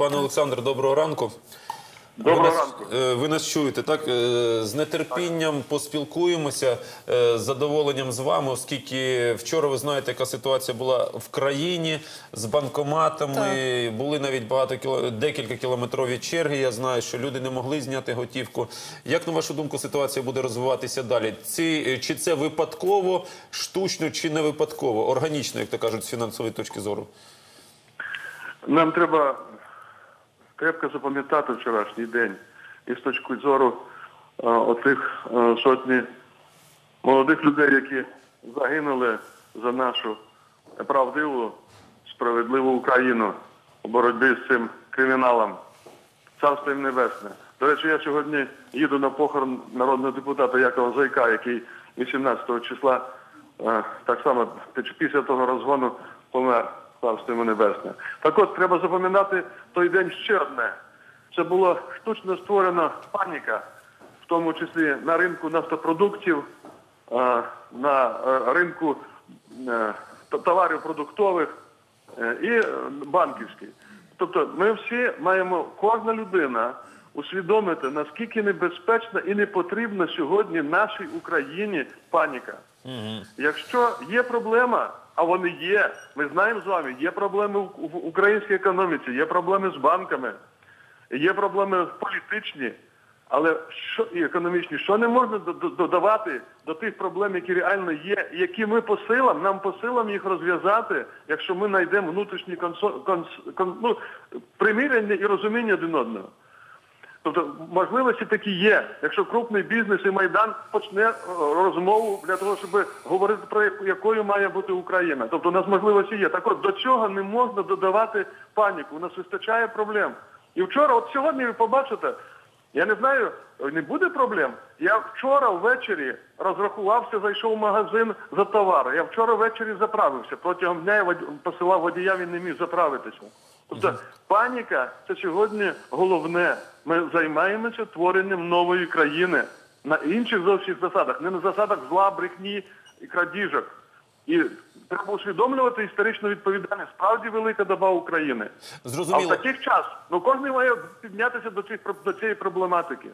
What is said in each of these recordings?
Пане Олександр, доброго ранку. Доброго ви нас, ранку. е, Ви нас чуєте, так? Е, З нетерпінням поспілкуємося, е, з задоволенням з вами, оскільки вчора ви знаєте, яка ситуація була в країні з банкоматами. Були навіть багато кіло... декілька кілометрові черги. Я знаю, що люди не могли зняти готівку. Як на вашу думку, ситуація буде розвиватися далі? Ці, чи це випадково, штучно, чи не випадково, органічно, як то кажуть, з фінансової точки зору? Нам треба крепко запам'ятати вчорашній день і з точки зору е, отих е, сотні молодих людей, які загинули за нашу правдиву, справедливу Україну у боротьбі з цим криміналом. Царство їм небесне. До речі, я сьогодні їду на похорон народного депутата Якова Зайка, який 18 числа е, так само після того розгону помер. Царство йому. Так от треба запам'ятати той день ще одне. Це була штучно створена паніка, в тому числі на ринку нафтопродуктів, на е, ринку е, товарів продуктових е, і банківський. Тобто ми всі маємо, кожна людина усвідомити, наскільки небезпечна і не потрібна сьогодні нашій Україні паніка. Якщо є проблема, а вони є, ми знаємо з вами, є проблеми в українській економіці, є проблеми з банками, є проблеми політичні, але що і економічні, що не можна до- до- додавати до тих проблем, які реально є, які ми по силам, нам по силам їх розв'язати, якщо ми знайдемо внутрішні консо, конс, кон, ну, примирення і розуміння один одного. Тобто можливості такі є. Якщо крупний бізнес і майдан почне е, розмову для того, щоб говорити про якою має бути Україна. Тобто у нас можливості є. Так от до цього не можна додавати паніку. У нас вистачає проблем. І вчора, от сьогодні ви побачите, я не знаю, не буде проблем. Я вчора ввечері розрахувався, зайшов в магазин за товари. Я вчора ввечері заправився. Протягом дня я посилав водія, він не міг заправитися. Тобто паніка це сьогодні головне. Ми займаємося творенням нової країни на інших зовсім засадах, не на засадах зла, брехні і крадіжок. І треба усвідомлювати історичну відповідальність. Справді велика доба України. А в таких час ну кожен має піднятися до цих до цієї проблематики.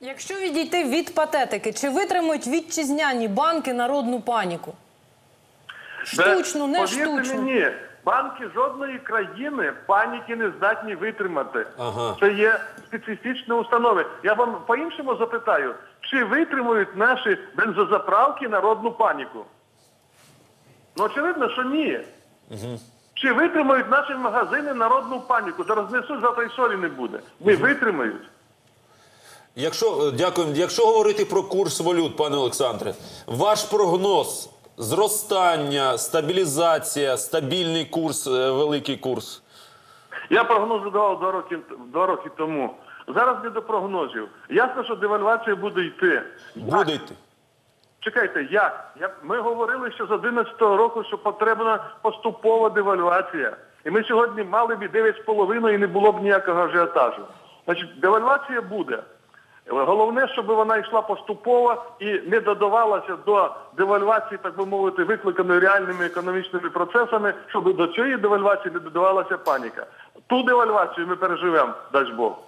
Якщо відійти від патетики, чи витримують вітчизняні банки народну паніку? Штучно, не Повірте штучно. мені, банки жодної країни паніки не здатні витримати. Ага. Це є специфічні установи. Я вам по-іншому запитаю, чи витримують наші бензозаправки народну паніку? Ну, очевидно, що ні. Чи витримають наші магазини народну паніку? Да рознесуть, завтра і солі не буде. Не витримають. Якщо дякую, якщо говорити про курс валют, пане Олександре, ваш прогноз зростання, стабілізація, стабільний курс, е, великий курс. Я прогнози давав два роки, два роки тому. Зараз не до прогнозів. Ясно, що девальвація буде йти. Буде йти. Чекайте, як? Ми говорили ще з 11-го року, що потрібна поступова девальвація. І ми сьогодні мали б і 9,5 і не було б ніякого ажіотажу. Значить, девальвація буде. Головне, щоб вона йшла поступово і не додавалася до девальвації, так би мовити, викликаної реальними економічними процесами, щоб до цієї девальвації не додавалася паніка. Ту девальвацію ми переживемо, дасть Бог.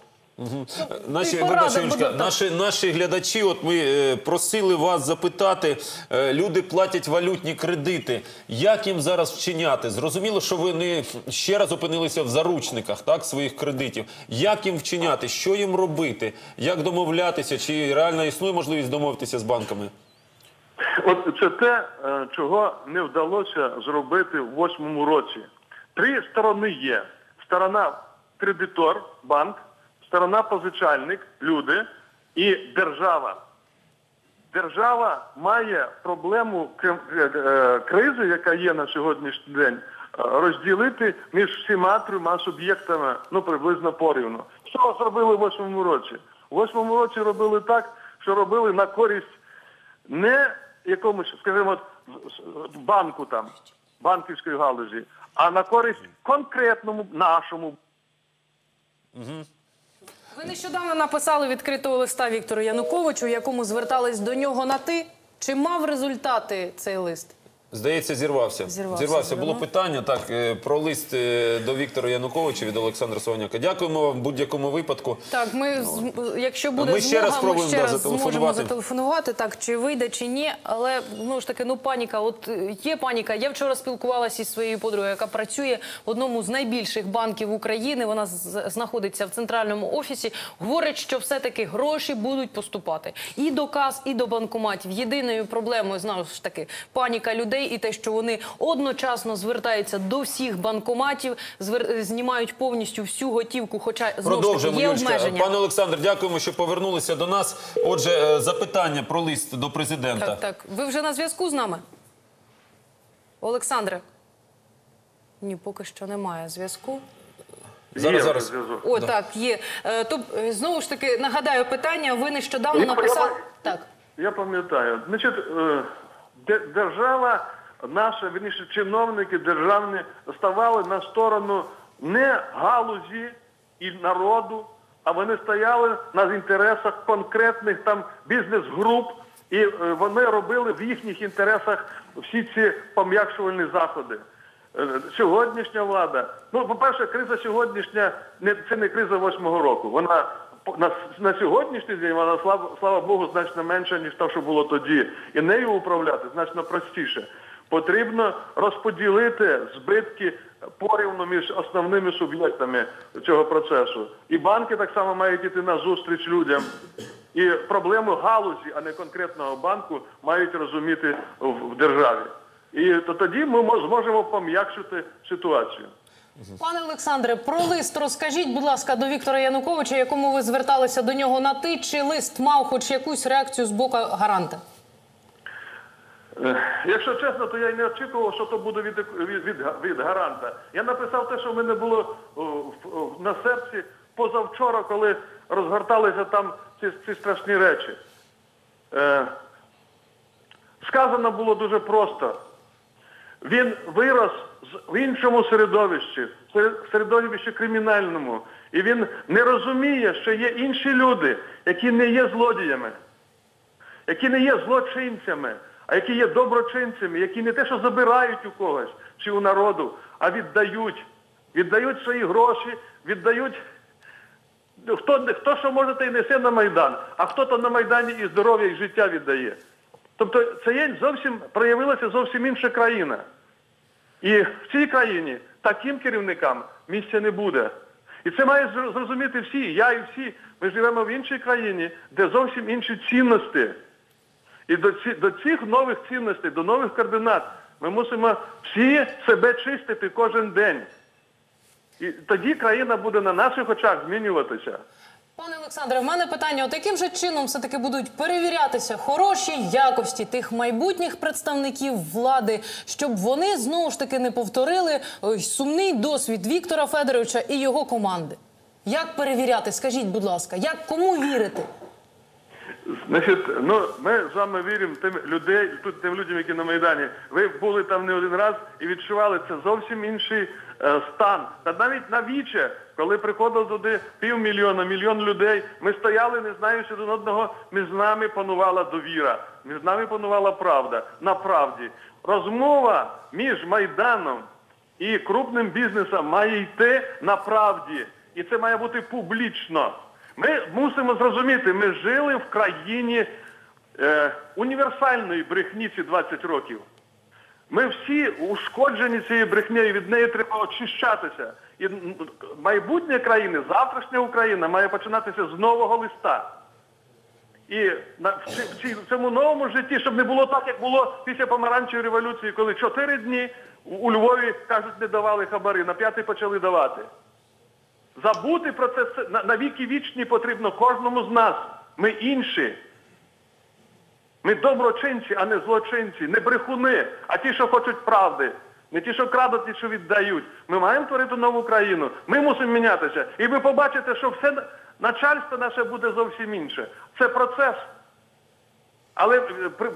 Наші, І вибачте, наші, наші глядачі, от ми е, просили вас запитати, е, люди платять валютні кредити. Як їм зараз вчиняти? Зрозуміло, що ви не ще раз опинилися в заручниках так, своїх кредитів. Як їм вчиняти? Що їм робити? Як домовлятися? Чи реально існує можливість домовитися з банками? От це те, е, чого не вдалося зробити в восьмому році. Три сторони є: сторона кредитор, банк, сторона позичальник, люди і держава. Держава має проблему е, кризи, яка є на сьогоднішній день, е, розділити між всіма трьома суб'єктами, ну приблизно порівну. Що зробили в восьмому році? У восьмому році робили так, що робили на користь не якомусь, скажімо, банку там, банківської галузі, а на користь конкретному нашому Ви нещодавно написали відкритого листа Віктору Януковичу, якому звертались до нього на ти. Чи мав результати цей лист? Здається, зірвався. Зірвався, Було питання так е, про лист е, до Віктора Януковича від Олександра Совняка. Дякуємо вам в будь-якому випадку. Так, ми з- якщо буде Ми ще раз змога, ми ще да, раз зможемо зателефонувати, так чи вийде, чи ні. Але ну ж таки, ну паніка. От е, є паніка. Я вчора спілкувалася із своєю подругою, яка працює в одному з найбільших банків України. Вона знаходиться в центральному офісі. Говорить, що все-таки гроші будуть поступати і до кас, і до банкоматів. Єдиною проблемою знову ж таки паніка людей і те, що вони одночасно звертаються до всіх банкоматів, звер... знімають повністю всю готівку. Хоча знову ж таки є Юлічка. обмеження. Пане Олександр, дякуємо, що повернулися до нас. Отже, е, запитання про лист до президента. Так, так. Ви вже на зв'язку з нами? Олександре? Ні, поки що немає зв'язку. Зараз, Є зараз. зв'язок. О, так, є. Е, то, е, знову ж таки, нагадаю питання. Ви нещодавно написали... я- Так. Я пам'ятаю. Значить, держава, наша, вірніше, чиновники державні ставали на сторону не галузі і народу, а вони стояли на інтересах конкретних там бізнес-груп, і е, вони робили в їхніх інтересах всі ці пом'якшувальні заходи. Е, Сьогоднішня влада, ну, по-перше, криза сьогоднішня це не криза восьмого року. Вона на, на сьогоднішній день вона слава, слава Богу значно менша, ніж те, що було тоді. І нею управляти значно простіше. Потрібно розподілити збитки порівну між основними суб'єктами цього процесу. І банки так само мають йти на зустріч людям. І проблему галузі, а не конкретного банку, мають розуміти в, державі. І то тоді ми зможемо пом'якшити ситуацію. Пане Олександре, про лист розкажіть, будь ласка, до Віктора Януковича, якому ви зверталися до нього на ти, чи лист мав хоч якусь реакцію з боку гаранта? Е, Якщо чесно, то я й не очікував, що то буде від, від, від, від гаранта. Я написав те, що в мене було на серці позавчора, коли розгорталися там ці, ці страшні речі. Е, сказано було дуже просто. Він вирос в іншому середовищі, в середовищі кримінальному. І він не розуміє, що є інші люди, які не є злодіями які не є злочинцями, а які є доброчинцями, які не те, що забирають у когось чи у народу, а віддають. Віддають свої гроші, віддають. Хто, хто що може, той несе на Майдан, а хто то на Майдані і здоров'я, і життя віддає. Тобто це є зовсім проявилася зовсім інша країна. І в цій країні таким керівникам місця не буде. І це має зрозуміти всі, я і всі. Ми живемо в іншій країні, де зовсім інші цінності. І до, ці, до цих нових цінностей, до нових координат ми мусимо всі себе чистити кожен день. І тоді країна буде на наших очах змінюватися. Пане Олександре, в мене питання: от яким же чином все-таки будуть перевірятися хороші якості тих майбутніх представників влади, щоб вони знову ж таки не повторили сумний досвід Віктора Федоровича і його команди? Як перевіряти? Скажіть, будь ласка, як кому вірити? Значить, ну ми з вами віримо тим людей, тут тим людям, які на Майдані. Ви були там не один раз і відчували це зовсім інший е, стан. Та навіть на віче, коли приходило туди півмільйона, мільйон людей, ми стояли, не знаючи один одного, між нами панувала довіра, між нами панувала правда. На правді. Розмова між Майданом і крупним бізнесом має йти на правді. І це має бути публічно. Ми мусимо зрозуміти, ми жили в країні е, універсальної брехні ці 20 років. Ми всі ушкоджені цією брехнею, від неї треба очищатися. І майбутнє країни, завтрашня Україна має починатися з нового листа. І в, цьому новому житті, щоб не було так, як було після помаранчевої революції, коли чотири дні у Львові, кажуть, не давали хабари, на п'ятий почали давати. Забути про це все на, на віки вічні потрібно кожному з нас. Ми інші. Ми доброчинці, а не злочинці, не брехуни, а ті, що хочуть правди. Не ті, що крадуть, ті, що віддають. Ми маємо творити нову країну. Ми мусимо мінятися. І ви побачите, що все начальство наше буде зовсім інше. Це процес. Але е, при-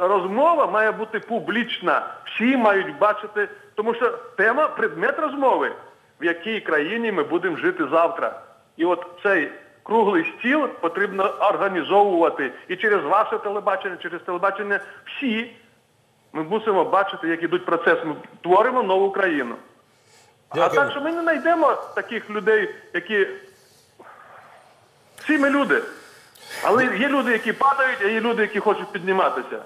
розмова має бути публічна. Всі мають бачити, тому що тема, предмет розмови, в якій країні ми будемо жити завтра. І от цей круглий стіл потрібно організовувати. І через ваше телебачення, через телебачення всі Ми мусимо бачити, як ідуть процеси. Ми творимо нову країну. А так, що ми не знайдемо таких людей, які всі ми люди. Але є люди, які падають, а є люди, які хочуть підніматися.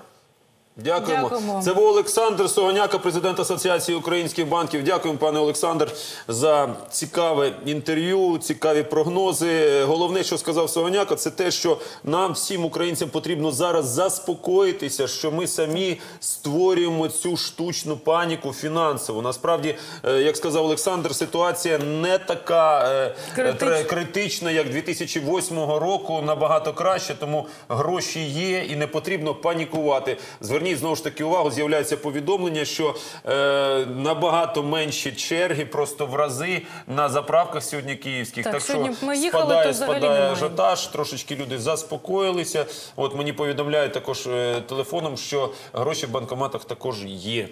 Дякуємо. Дякуємо. Це був Олександр Согоняка, президент Асоціації українських банків. Дякуємо, пане Олександр, за цікаве інтерв'ю, цікаві прогнози. Головне, що сказав Согоняка, це те, що нам, всім українцям, потрібно зараз заспокоїтися, що ми самі створюємо цю штучну паніку фінансову. Насправді, е, як сказав Олександр, ситуація не така е, Критична. тре- критична, як 2008 року, набагато краще, тому гроші є і не потрібно панікувати. Зверніть знову ж таки увагу, з'являється повідомлення, що е, набагато менші черги, просто в рази на заправках сьогодні київських. Так, Так, сьогодні що ми їхали, спадає, то взагалі спадає ажіотаж, трошечки люди заспокоїлися. От мені повідомляють також е, телефоном, що гроші в банкоматах також є.